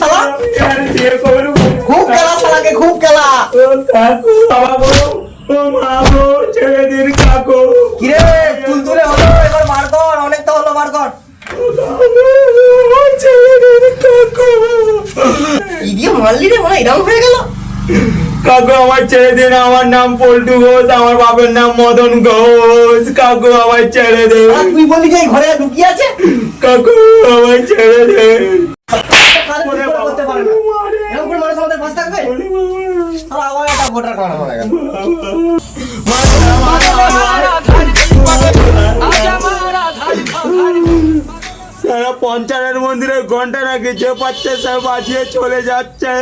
শালা। খুব খেলা শালাকে খুব খেলা। কাকু কিরে হলো এবার অনেক তো হলো মারলি রে মানে এরকম হয়ে গেল। আমার ছেড়ে দিন আমার নাম পল্টু ঘোষ আমার বাপের নাম মদন ঘোষ। কাকু আমার ছেড়ে দিন তুই বললি যে ঘরে ঢুকিয়ে আছে? কাকু আমার ছেড়ে দিন কাজ করে করতে পারে না। এরকম করে মানুষ আমাদের পাশে থাকবে? শালা আবার একটা ভোটার কার্ড মারা গেল। সারা পঞ্চায়েত মন্দিরে ঘণ্টা নাকি যে পাচ্ছে সে বাঁচিয়ে চলে যাচ্ছে।